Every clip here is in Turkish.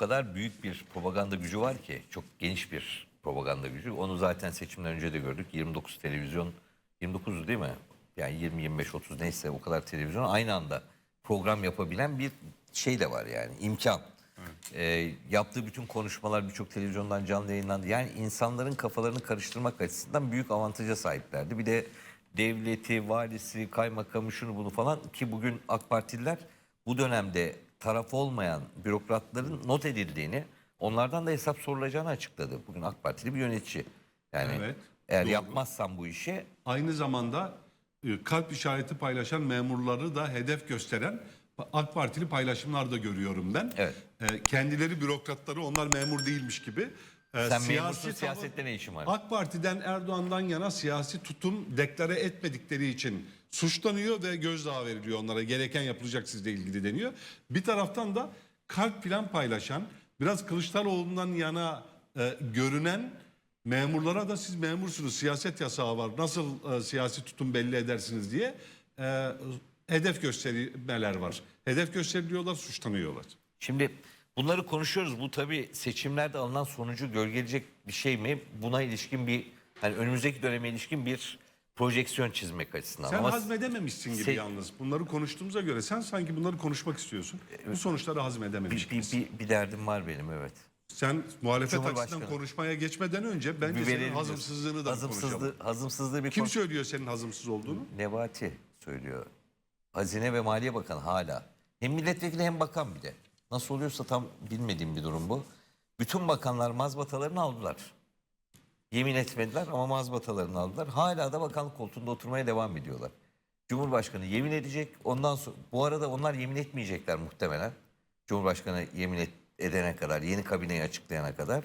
kadar büyük bir propaganda gücü var ki çok geniş bir propaganda gücü. Onu zaten seçimden önce de gördük. 29 televizyon 29 değil mi? Yani 20 25 30 neyse o kadar televizyon aynı anda program yapabilen bir şey de var yani imkan. Ee, yaptığı bütün konuşmalar birçok televizyondan canlı yayınlandı. Yani insanların kafalarını karıştırmak açısından büyük avantaja sahiplerdi. Bir de devleti, valisi, kaymakamı şunu bunu falan ki bugün AK Partililer bu dönemde taraf olmayan bürokratların not edildiğini, onlardan da hesap sorulacağını açıkladı. Bugün AK Partili bir yönetici. Yani Evet, eğer doğru. yapmazsan bu işi Aynı zamanda e, kalp işareti paylaşan memurları da hedef gösteren AK Partili paylaşımlar da görüyorum ben. Evet. E, Kendileri bürokratları onlar memur değilmiş gibi. E, sen siyasi siyasette ne işin var? AK Parti'den Erdoğan'dan yana siyasi tutum deklare etmedikleri için suçlanıyor ve gözdağı veriliyor onlara. Gereken yapılacak sizle ilgili deniyor. Bir taraftan da kalp plan paylaşan, biraz Kılıçdaroğlu'ndan yana e, görünen memurlara da siz memursunuz, siyaset yasağı var, nasıl e, siyasi tutum belli edersiniz diye e, hedef göstermeler var. Hedef gösteriliyorlar, suçlanıyorlar. Şimdi bunları konuşuyoruz. Bu tabii seçimlerde alınan sonucu gölgeleyecek bir şey mi? Buna ilişkin bir hani önümüzdeki döneme ilişkin bir projeksiyon çizmek açısından. Sen Ama hazmedememişsin gibi Se- yalnız. Bunları konuştuğumuza göre sen sanki bunları konuşmak istiyorsun. Bu sonuçları hazmedememiş bir, bir, gibisin. bir, bir derdim var benim evet. Sen muhalefet Cumhurbaşkanı. açısından konuşmaya geçmeden önce bence senin verelim hazımsızlığını da bir konuşalım. hazımsızlığı, hazımsızlığı bir Kim konu- söylüyor senin hazımsız olduğunu? Nebati söylüyor. Hazine ve Maliye Bakanı hala. Hem milletvekili hem bakan bir de. Nasıl oluyorsa tam bilmediğim bir durum bu. Bütün bakanlar mazbatalarını aldılar. Yemin etmediler ama mazbatalarını aldılar. Hala da bakanlık koltuğunda oturmaya devam ediyorlar. Cumhurbaşkanı yemin edecek. Ondan sonra bu arada onlar yemin etmeyecekler muhtemelen. Cumhurbaşkanı yemin et- edene kadar, yeni kabineyi açıklayana kadar.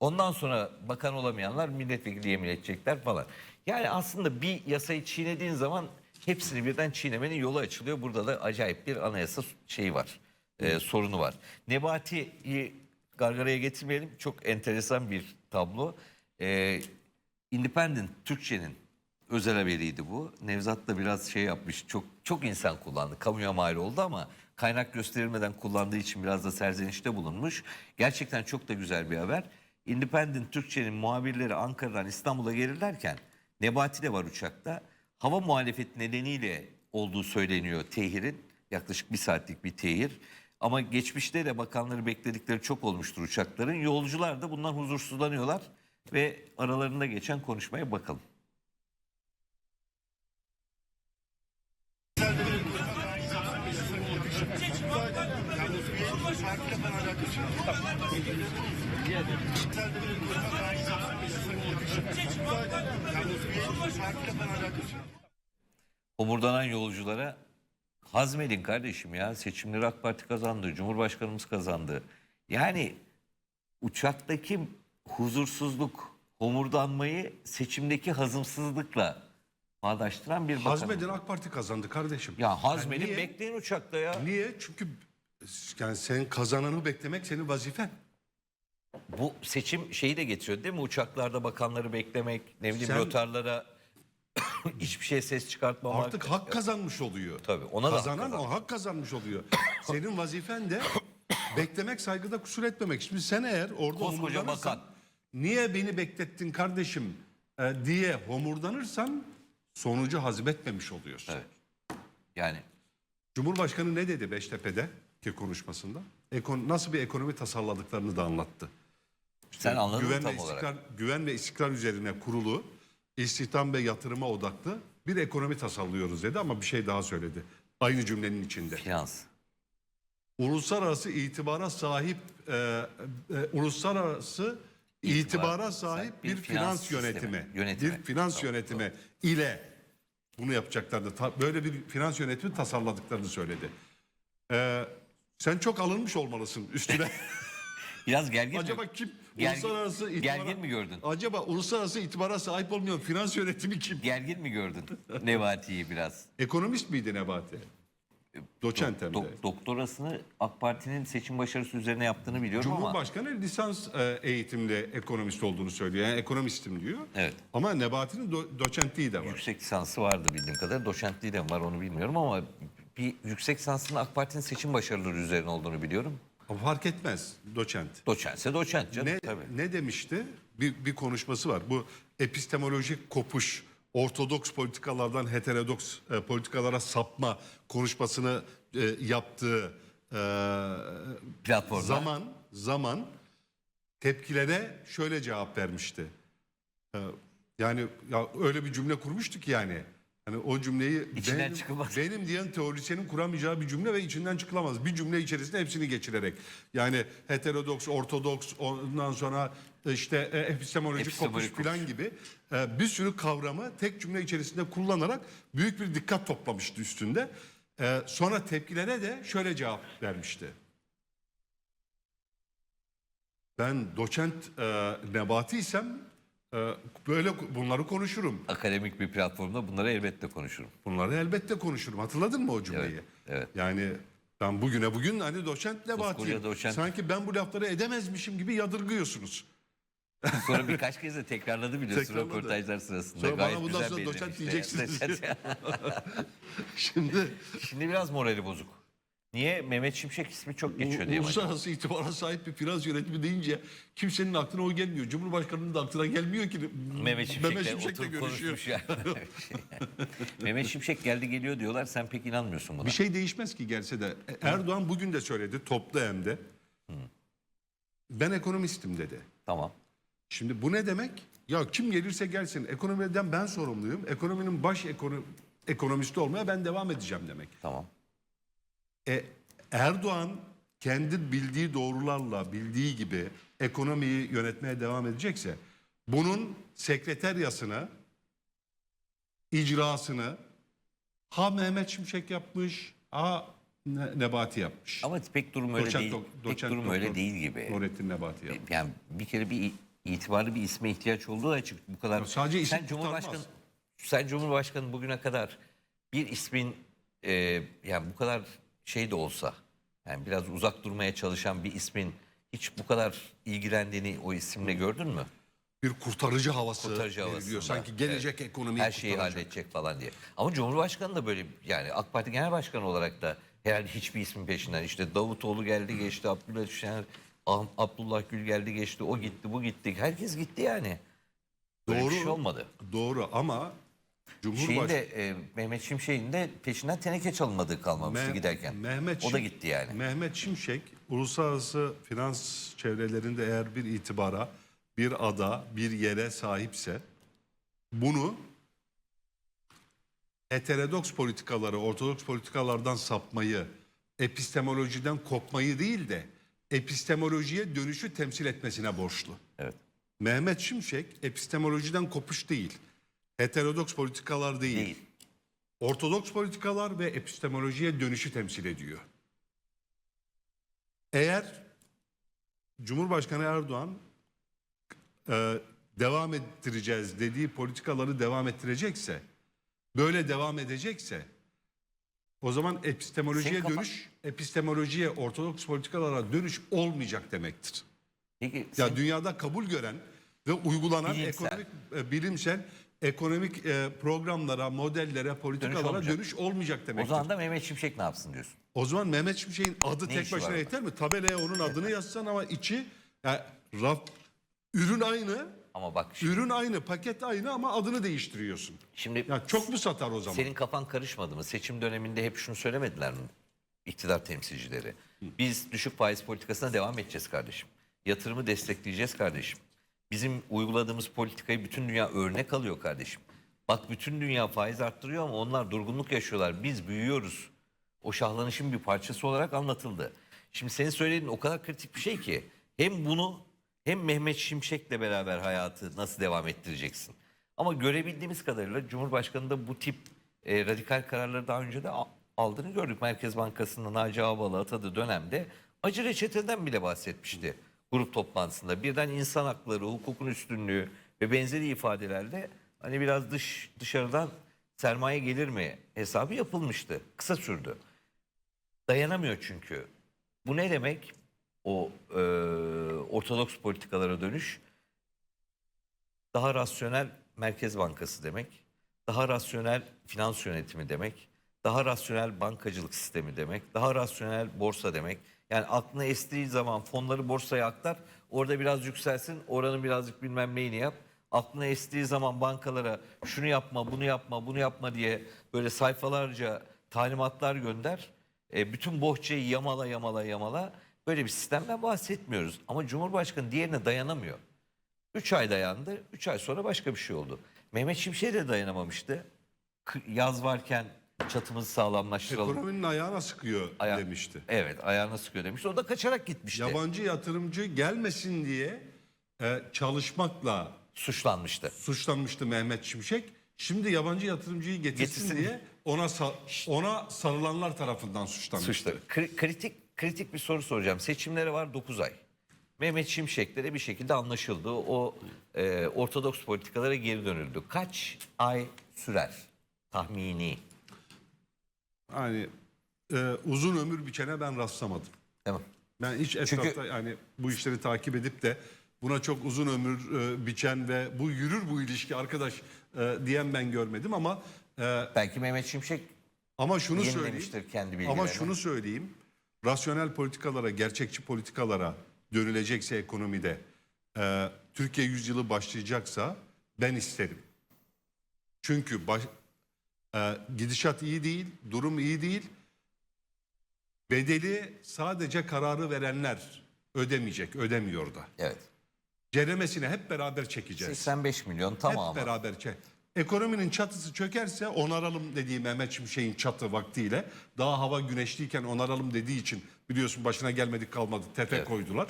Ondan sonra bakan olamayanlar milletvekili yemin edecekler falan. Yani aslında bir yasayı çiğnediğin zaman hepsini birden çiğnemenin yolu açılıyor. Burada da acayip bir anayasa şeyi var, e, sorunu var. Nebati'yi gargaraya getirmeyelim. Çok enteresan bir tablo. E, Independent Türkçe'nin özel haberiydi bu. Nevzat da biraz şey yapmış. Çok çok insan kullandı. Kamuya mal oldu ama kaynak gösterilmeden kullandığı için biraz da serzenişte bulunmuş. Gerçekten çok da güzel bir haber. Independent Türkçe'nin muhabirleri Ankara'dan İstanbul'a gelirlerken Nebati de var uçakta. Hava muhalefeti nedeniyle olduğu söyleniyor tehirin. Yaklaşık bir saatlik bir tehir. Ama geçmişte de bakanları bekledikleri çok olmuştur uçakların. Yolcular da bundan huzursuzlanıyorlar ve aralarında geçen konuşmaya bakalım. Homurdanan yolculara hazmedin kardeşim ya seçimleri AK Parti kazandı, Cumhurbaşkanımız kazandı. Yani uçaktaki huzursuzluk, homurdanmayı seçimdeki hazımsızlıkla bağdaştıran bir bakan. Hazmeden AK Parti kazandı kardeşim. Ya hazmedin niye? bekleyin uçakta ya. Niye? Çünkü yani senin kazananı beklemek senin vazifen. Bu seçim şeyi de getiriyor değil mi? Uçaklarda bakanları beklemek, ne bileyim Sen- lotarlara hiçbir şey ses çıkartmamak. Artık hak kazanmış oluyor. Tabii, ona da hak Kazanan kazanmış. o hak kazanmış oluyor. Senin vazifen de beklemek saygıda kusur etmemek. Şimdi sen eğer orada Koskoca homurdanırsan, bakan. niye beni beklettin kardeşim e, diye homurdanırsan sonucu hazmetmemiş oluyorsun. Evet. Yani Cumhurbaşkanı ne dedi Beştepe'de ki konuşmasında? Ekon, nasıl bir ekonomi tasarladıklarını da anlattı. sen anladın güven tam ve olarak. istikrar, güven ve istikrar üzerine kurulu, istihdam ve yatırıma odaklı bir ekonomi tasarlıyoruz dedi ama bir şey daha söyledi. Aynı cümlenin içinde. Finans. Uluslararası itibara sahip e, e, uluslararası itibara İtibar sahip bir, bir finans, finans sistemi, yönetimi, yönetimi. bir finans Tamam, yönetimi ile bunu yapacaklardı. Ta- böyle bir finans yönetimi tasarladıklarını söyledi. E, sen çok alınmış olmalısın üstüne. Biraz gergin Acaba mi? kim? Gergin- uluslararası itibara- gergin mi gördün? Acaba uluslararası itibara sahip olmayan finans yönetimi kim? Gergin mi gördün Nebati'yi biraz? Ekonomist miydi Nebati? Doçent hem de. Dok- doktorasını AK Parti'nin seçim başarısı üzerine yaptığını biliyorum ama Cumhurbaşkanı lisans e, eğitimli ekonomist olduğunu söylüyor. Yani ekonomistim diyor. Evet. Ama Nebati'nin do- doçentliği de var. yüksek lisansı vardı bildiğim kadarıyla. Doçentliği de var onu bilmiyorum ama bir yüksek lisansının AK Parti'nin seçim başarıları üzerine olduğunu biliyorum. Fark etmez doçent. Doçentse doçent canım Ne, tabii. ne demişti? Bir, bir konuşması var. Bu epistemolojik kopuş, ortodoks politikalardan heterodoks e, politikalara sapma konuşmasını e, yaptığı e, Platformda. zaman zaman tepkilere şöyle cevap vermişti. E, yani ya öyle bir cümle kurmuştu ki yani. O cümleyi İçinden benim, çıkılmaz. benim diyen teorisyenin kuramayacağı bir cümle ve içinden çıkılamaz. Bir cümle içerisinde hepsini geçirerek. Yani heterodoks, ortodoks, ondan sonra işte e, epistemolojik Epistemolojik kopuş falan gibi e, bir sürü kavramı tek cümle içerisinde kullanarak büyük bir dikkat toplamıştı üstünde. E, sonra tepkilere de şöyle cevap vermişti. Ben doçent nebatiysem böyle bunları konuşurum. Akademik bir platformda bunları elbette konuşurum. Bunları elbette konuşurum. Hatırladın mı o cümleyi? Evet, evet. Yani ben bugüne bugün hani doçent nebatiyim. doçent. Sanki ben bu lafları edemezmişim gibi yadırgıyorsunuz. Sonra birkaç kez de tekrarladı biliyorsun Tekrarladı. röportajlar sırasında. Sonra bana Gayet bundan güzel sonra doçent diyeceksiniz. Şimdi Şimdi biraz morali bozuk. Niye? Mehmet Şimşek ismi çok geçiyor diye. uluslararası itibara sahip bir finans yönetimi deyince kimsenin aklına o gelmiyor. Cumhurbaşkanının da aklına gelmiyor ki. Mehmet Şimşek'le Şimşek'le oturup görüşüyor. yani. Mehmet Şimşek geldi geliyor diyorlar. Sen pek inanmıyorsun buna. Bir şey değişmez ki gelse de. E, Erdoğan bugün de söyledi toplu hem de. Ben ekonomistim dedi. Tamam. Şimdi bu ne demek? Ya kim gelirse gelsin ekonomiden ben sorumluyum. Ekonominin baş ekono- ekonomisti olmaya ben devam edeceğim demek. Tamam. E, Erdoğan kendi bildiği doğrularla bildiği gibi ekonomiyi yönetmeye devam edecekse bunun sekreteryasını, icrasını ha Mehmet Şimşek yapmış, ha Ne- Nebati yapmış. Ama pek durum öyle Doçent değil. dok- Pek doçent durum öyle doktor değil gibi. Nurettin Nebati yapmış. Yani bir kere bir itibarlı bir isme ihtiyaç olduğu açık bu kadar. Ya sadece isim sen Cumhurbaşkanı kurtarmaz. sen Cumhurbaşkanı bugüne kadar bir ismin e, yani bu kadar şey de olsa yani biraz uzak durmaya çalışan bir ismin hiç bu kadar ilgilendiğini o isimle gördün mü? Bir kurtarıcı havası Kurtarıcı veriliyor. havasında. Sanki gelecek ekonomiyi Her şeyi kurtaracak. halledecek falan diye. Ama Cumhurbaşkanı da böyle yani AK Parti Genel Başkanı olarak da herhalde hiçbir ismin peşinden işte Davutoğlu geldi geçti, Abdullah Şener, Ah- Abdullah Gül geldi geçti, o gitti, bu gitti. Herkes gitti yani. Böyle bir Doğru. şey olmadı. Doğru ama Şeyin Cumhurbaşkanı de e, Mehmet Şimşek'in de peşinden teneke çalınmadığı kalmamıştı Me- giderken. Mehmet o da gitti yani. Mehmet Şimşek uluslararası finans çevrelerinde eğer bir itibara, bir ada, bir yere sahipse bunu heterodoks politikaları, ortodoks politikalardan sapmayı, epistemolojiden kopmayı değil de epistemolojiye dönüşü temsil etmesine borçlu. Evet. Mehmet Şimşek epistemolojiden kopuş değil, heterodoks politikalar değil, Değil. ortodoks politikalar ve epistemolojiye dönüşü temsil ediyor. Eğer Cumhurbaşkanı Erdoğan e, devam ettireceğiz dediği politikaları devam ettirecekse, böyle devam edecekse o zaman epistemolojiye Senin dönüş, epistemolojiye, ortodoks politikalara dönüş olmayacak demektir. Peki Ya sen- dünyada kabul gören ve uygulanan Bilimsel. ekonomik e, bilimsel ekonomik e, programlara, modellere, politikalara olmayacak. dönüş olmayacak o demektir. zaman da Mehmet Şimşek ne yapsın diyorsun? O zaman Mehmet Şimşek'in adı Ne tek işi var başına orada? yeter mi? Tabelaya onun adını yazsan ama içi yani raf ürün aynı, Ama bak şimdi, ürün aynı, paket aynı ama adını değiştiriyorsun. şimdi Ya çok mu satar o zaman? Senin kafan karışmadı mı? Seçim döneminde hep şunu söylemediler mi? İktidar temsilcileri. Biz düşük faiz politikasına devam edeceğiz kardeşim. Yatırımı destekleyeceğiz kardeşim. Bizim uyguladığımız politikayı bütün dünya örnek alıyor kardeşim. Bak bütün dünya faiz arttırıyor ama onlar durgunluk yaşıyorlar. Biz büyüyoruz. O şahlanışın bir parçası olarak anlatıldı. Şimdi senin söylediğin o kadar kritik bir şey ki hem bunu hem Mehmet Şimşek'le beraber hayatı nasıl devam ettireceksin? Ama görebildiğimiz kadarıyla Cumhurbaşkanı da bu tip e, radikal kararları daha önce de aldığını gördük. Merkez Bankası'nın Naci Ağbal'ı atadığı dönemde acı reçeteden bile bahsetmişti grup toplantısında. Birden insan hakları, hukukun üstünlüğü ve benzeri ifadelerle hani biraz dış dışarıdan sermaye gelir mi hesabı yapılmıştı. Kısa sürdü. Dayanamıyor çünkü. Bu ne demek? O e, ortodoks politikalara dönüş daha rasyonel Merkez Bankası demek, daha rasyonel finans yönetimi demek, daha rasyonel bankacılık sistemi demek, daha rasyonel borsa demek. Yani aklına estiği zaman fonları borsaya aktar. Orada biraz yükselsin. Oranın birazcık bilmem neyini yap. Aklına estiği zaman bankalara şunu yapma, bunu yapma, bunu yapma diye böyle sayfalarca talimatlar gönder. E, bütün bohçayı yamala yamala yamala. Böyle bir sistemden bahsetmiyoruz. Ama Cumhurbaşkanı diğerine dayanamıyor. 3 ay dayandı. 3 ay sonra başka bir şey oldu. Mehmet Şimşek de dayanamamıştı. Yaz varken çatımızı sağlamlaştıralım. Ekonominin ayağına sıkıyor Aya- demişti. Evet ayağına sıkıyor demişti. O da kaçarak gitmişti. Yabancı yatırımcı gelmesin diye e, çalışmakla Suçlanmıştı. suçlanmıştı Mehmet Şimşek. Şimdi yabancı yatırımcıyı getirsin, Getirsin. diye ona sa- ona sarılanlar tarafından suçlanmıştı. Suçları. Kri- kritik kritik bir soru soracağım. Seçimlere var 9 ay. Mehmet Şimşek'le bir şekilde anlaşıldı. O e, ortodoks politikalara geri dönüldü. Kaç ay sürer tahmini? Yani e, uzun ömür biçene ben rastlamadım. Tamam. Ben hiç etrafta yani bu işleri takip edip de buna çok uzun ömür e, biçen ve bu yürür bu ilişki arkadaş e, diyen ben görmedim ama e, Belki Mehmet Şimşek ama şunu söyleyeyim. kendi. Ama şunu söyleyeyim. Rasyonel politikalara, gerçekçi politikalara dönülecekse ekonomide e, Türkiye yüzyılı başlayacaksa ben isterim. Çünkü baş- e, gidişat iyi değil, durum iyi değil. Bedeli sadece kararı verenler ödemeyecek, ödemiyor da. Evet. Ceremesini hep beraber çekeceğiz. 85 milyon Hep tamamı. beraber çek. Ekonominin çatısı çökerse onaralım dediği Mehmet Şimşek'in çatı vaktiyle daha hava güneşliyken onaralım dediği için biliyorsun başına gelmedik kalmadı tepe Evet. koydular.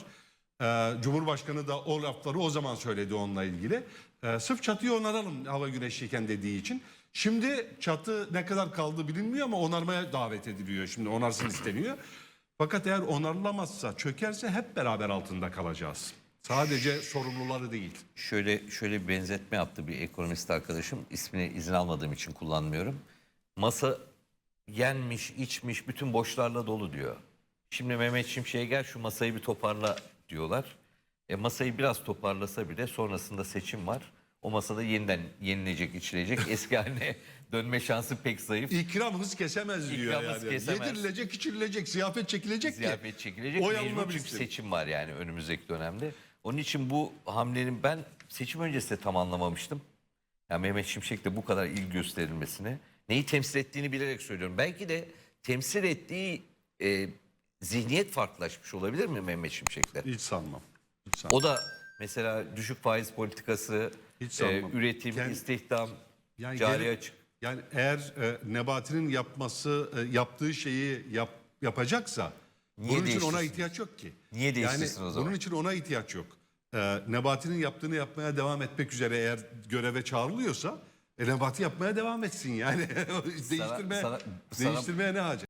Ee, Cumhurbaşkanı da o lafları o zaman söyledi onunla ilgili. Ee, sırf çatıyı onaralım hava güneşliyken dediği için. Şimdi çatı ne kadar kaldı bilinmiyor ama onarmaya davet ediliyor. Şimdi onarsın isteniyor. Fakat eğer onarılamazsa çökerse hep beraber altında kalacağız. Sadece sorumluları değil. Şöyle şöyle bir benzetme yaptı bir ekonomist arkadaşım. İsmini izin almadığım için kullanmıyorum. Masa yenmiş, içmiş, bütün boşlarla dolu diyor. Şimdi Mehmet Şimşek'e gel şu masayı bir toparla diyorlar. E, masayı biraz toparlasa bile sonrasında seçim var. O masada yeniden yenilecek, içilecek. Eski haline dönme şansı pek zayıf. İkram hız kesemez diyor İkram hız yani. kesemez. Yedirilecek, içirilecek, ziyafet çekilecek Ziyafet ki. çekilecek. O Mecbur çünkü seçim var yani önümüzdeki dönemde. Onun için bu hamlenin ben seçim öncesi de tam anlamamıştım. Ya Mehmet Şimşek'te bu kadar ilgi gösterilmesini neyi temsil ettiğini bilerek söylüyorum. Belki de temsil ettiği e, zihniyet farklılaşmış olabilir mi Mehmet Şimşek'te? Hiç sanmam. Hiç sanmam. O da mesela düşük faiz politikası, Hiç e, sanmam. üretim, Kend- istihdam, Yani cari açık. Yani eğer e, Nebati'nin yapması, e, yaptığı şeyi yap, yapacaksa Niye bunun için ona değiştirsin? ihtiyaç yok ki. Niye değiştirsin yani o zaman? Bunun için ona ihtiyaç yok. E, Nebati'nin yaptığını yapmaya devam etmek üzere eğer göreve çağrılıyorsa e, Nebati yapmaya devam etsin yani. değiştirmeye, sana- değiştirmeye ne hacet?